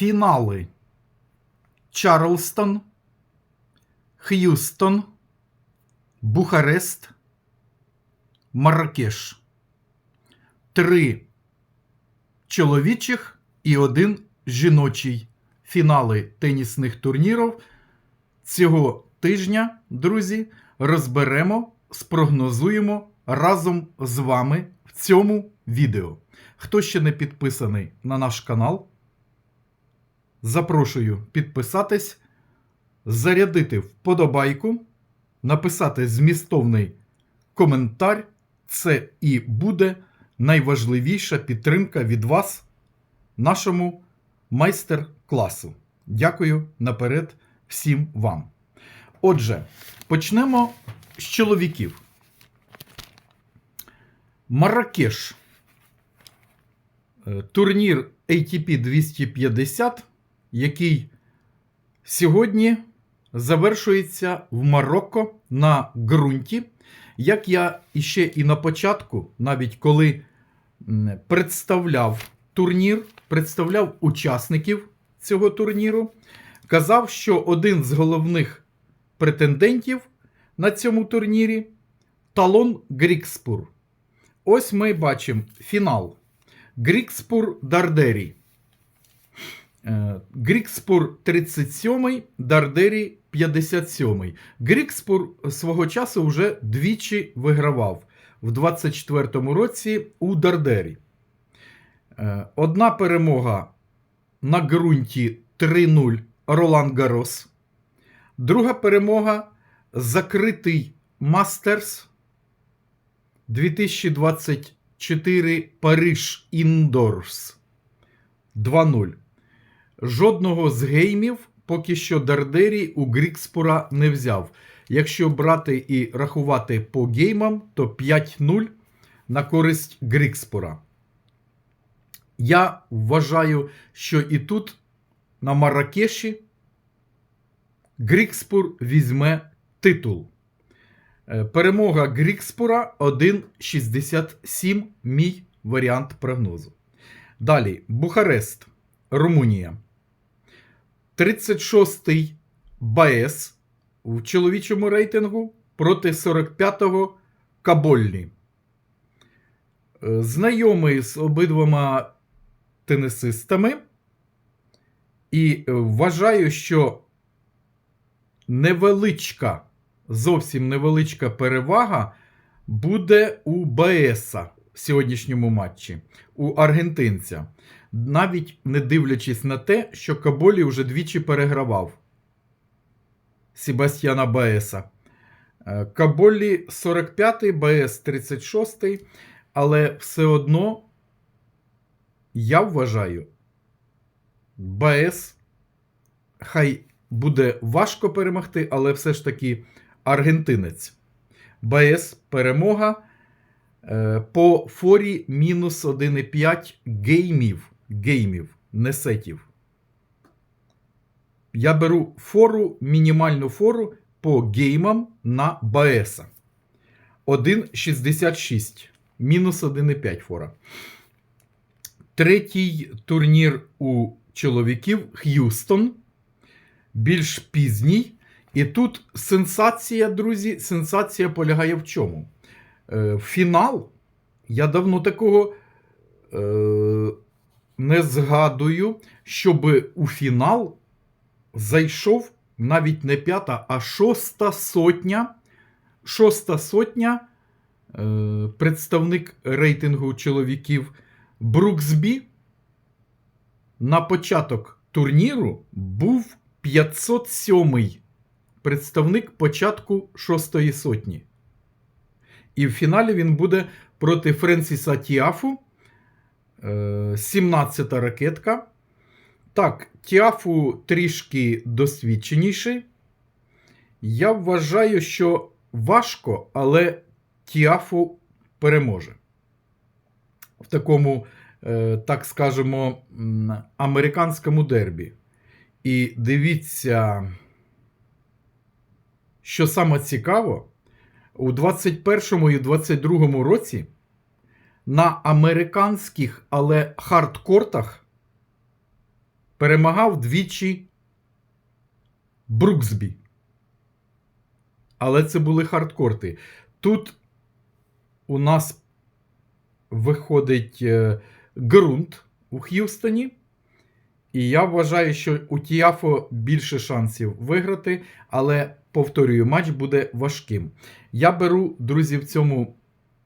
фінали Чарлстон, Х'юстон, Бухарест, Марракеш. Три чоловічих і один жіночий фінали тенісних турнірів цього тижня, друзі, розберемо, спрогнозуємо разом з вами в цьому відео. Хто ще не підписаний на наш канал, запрошую підписатись, зарядити вподобайку, написати змістовний коментар. Це і буде найважливіша підтримка від вас нашому майстер-класу. Дякую наперед всім вам. Отже, почнемо з чоловіків. Марракеш. Е, Турнір ATP 250, який сьогодні завершується в Марокко на ґрунті. Як я іще і на початку, навіть коли представляв турнір, представляв учасників цього турніру, казав, що один з головних претендентів на цьому турнірі Талон Грікспур. Ось ми бачимо фінал. Грікспур Дардері. Е, Грікспур 37, Дардері 57. Грікспур свого часу вже двічі вигравав в 24-му році у Дардері. Е, Одна перемога на ґрунті 3-0 Ролан Гарос. Друга перемога закритий Мастерс 2024 Париж Індорс 2-0. Жодного з геймів поки що Дардері у Грікспура не взяв. Якщо брати і рахувати по геймам, то 5-0 на користь Грікспура. Я вважаю, що і тут, на Марракеші, Грікспур візьме титул. Е, Перемога Грікспура 1,67 мій варіант прогнозу. Далі Бухарест, Румунія. 36-й БАЕС в чоловічому рейтингу проти 45-го Кабольні. Е, Знайомий з обидвома тенісистами. І е, вважаю, що невеличка, зовсім невеличка перевага буде у БСа в сьогоднішньому матчі, у аргентинця. Навіть не дивлячись на те, що Каболі вже двічі перегравав Себастьяна Баеса. Е, Каболі 45-й, БС 36-й, але все одно я вважаю, БС хай буде важко перемогти, але все ж таки аргентинець. БС перемога е, по форі мінус 1,5 геймів. Геймів, не сетів. Я беру фору, мінімальну фору по геймам на БС. 1,66. Мінус 1,5 фора. Третій турнір у чоловіків Х'юстон. Більш пізній. І тут сенсація, друзі, сенсація полягає в чому? Е, фінал. Я давно такого е, не згадую, щоб у фінал зайшов навіть не п'ята, а шоста сотня. Шоста сотня. Е, представник рейтингу чоловіків Бруксбі на початок турніру був 507-й представник початку шостої сотні. І в фіналі він буде проти Френсіса Тіафу. 17-та ракетка. Так, Тіафу трішки досвідченіший. Я вважаю, що важко, але Тіафу переможе. В такому, е, так скажемо, американському дербі. І дивіться, що саме цікаво, у 21 і 22 році на американських, але хардкортах перемагав двічі Бруксбі. Але це були хардкорти. Тут у нас виходить е, ґрунт у Х'юстоні. І я вважаю, що у Тіафо більше шансів виграти, але повторюю, матч буде важким. Я беру, друзі, в цьому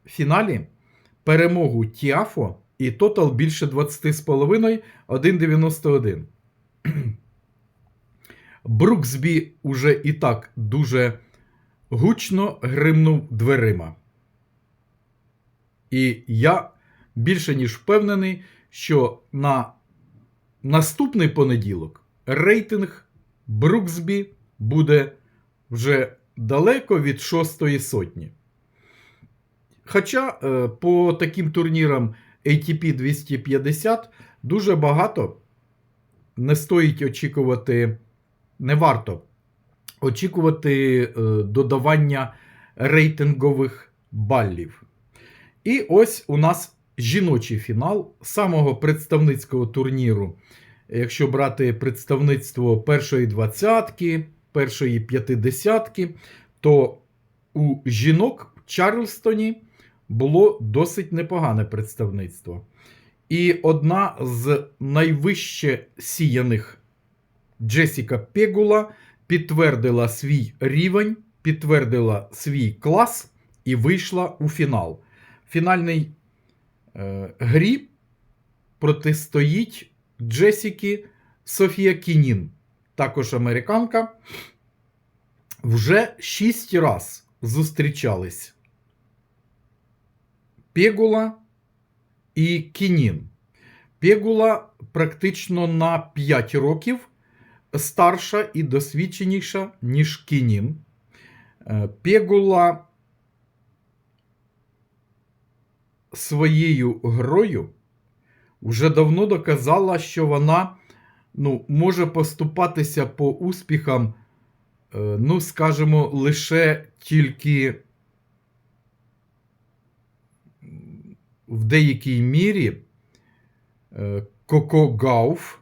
фіналі перемогу Тіафо і тотал більше 20,5 1,91. Бруксбі уже і так дуже гучно гримнув дверима. І я більше ніж впевнений, що на наступний понеділок рейтинг Бруксбі буде вже далеко від шостої сотні. Хоча е, по таким турнірам ATP 250 дуже багато не стоїть очікувати, не варто очікувати е, додавання рейтингових балів. І ось у нас жіночий фінал самого представницького турніру. Якщо брати представництво першої двадцятки, першої п'ятидесятки, то у жінок в Чарльстоні було досить непогане представництво. І одна з найвище сіяних Джесіка Пегула підтвердила свій рівень, підтвердила свій клас і вийшла у фінал. В фінальній е, грі протистоїть Джесіки Софія Кінін, також американка. Вже шість раз зустрічались Пегула і Кінін. Пегула практично на 5 років старша і досвідченіша, ніж Кінін. Е, Пегула своєю грою вже давно доказала, що вона ну, може поступатися по успіхам, е, ну, скажімо, лише тільки в деякій мірі е, Коко Гауф.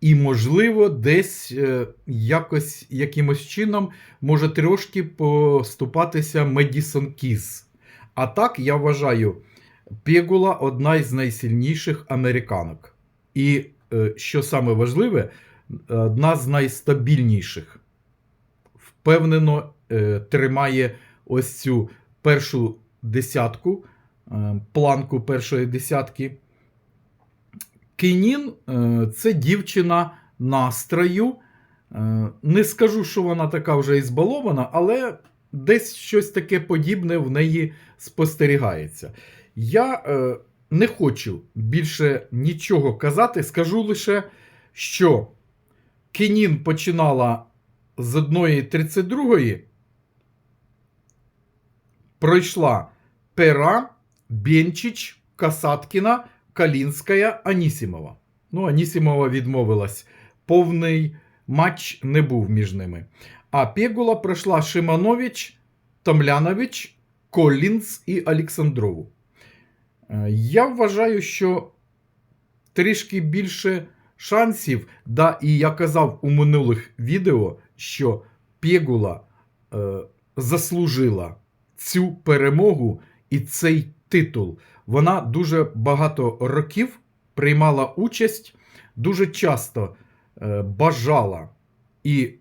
І, можливо, десь е, якось якимось чином може трошки поступатися Медісон Кіз. А так, я вважаю, Пегула одна із найсильніших американок. І, е, що саме важливе, одна з найстабільніших. Впевнено, тримає ось цю першу десятку, планку першої десятки. Кенін це дівчина настрою. Не скажу, що вона така вже ізбалована, але десь щось таке подібне в неї спостерігається. Я е, не хочу більше нічого казати. Скажу лише, що Кенін починала з 1.32, пройшла Пера, Бенчич, Касаткіна, Калінська, Анісімова. Ну, Анісімова відмовилась. Повний матч не був між ними. А Пегула пройшла Шиманович, Томлянович, Колінс і Олександрову. Е, Я вважаю, що трішки більше шансів, да, і я казав у минулих відео, що Пегула е, заслужила цю перемогу і цей титул. Вона дуже багато років приймала участь, дуже часто е, бажала і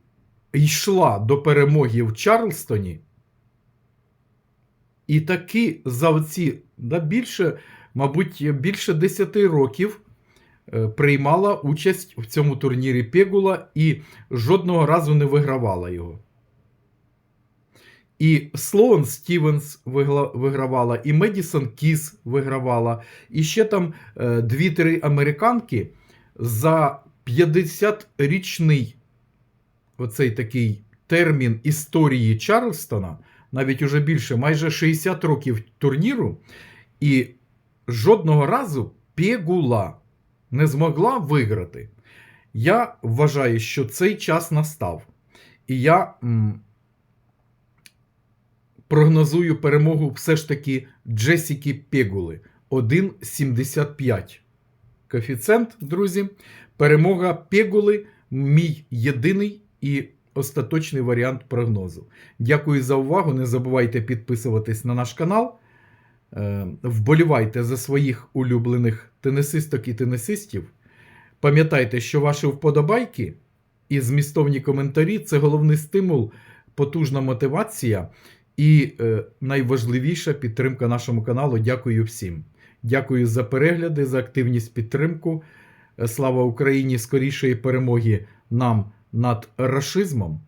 йшла до перемоги в Чарльстоні. І таки за оці да, більше, мабуть, більше 10 років е, приймала участь в цьому турнірі Пегула і жодного разу не вигравала його. І Слоун Стівенс вигравала, і Медісон Кіс вигравала, і ще там е, дві-три американки за 50-річний оцей такий термін історії Чарльстона, навіть уже більше, майже 60 років турніру, і жодного разу Пегула не змогла виграти. Я вважаю, що цей час настав. І я прогнозую перемогу все ж таки Джесіки Пегули 1,75. коефіцієнт, друзі. Перемога Пегули мій єдиний і остаточний варіант прогнозу. Дякую за увагу. Не забувайте підписуватись на наш канал. Е, Вболівайте за своїх улюблених тенісисток і тенісистів. Пам'ятайте, що ваші вподобайки і змістовні коментарі це головний стимул, потужна мотивація і е, найважливіша підтримка нашому каналу. Дякую всім. Дякую за перегляди, за активність підтримку. Е, Слава Україні! Скорішої перемоги нам над рашизмом.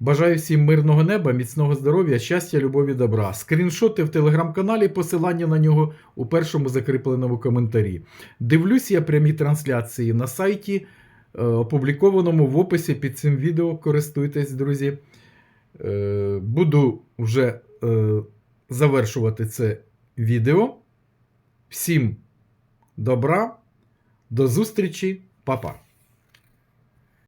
Бажаю всім мирного неба, міцного здоров'я, щастя, любові, добра. Скріншоти в телеграм-каналі, посилання на нього у першому закріпленому коментарі. Дивлюсь я прямі трансляції на сайті, е, опублікованому в описі під цим відео. Користуйтесь, друзі. Е, Буду вже е, завершувати це відео. Всім добра, до зустрічі, па-па.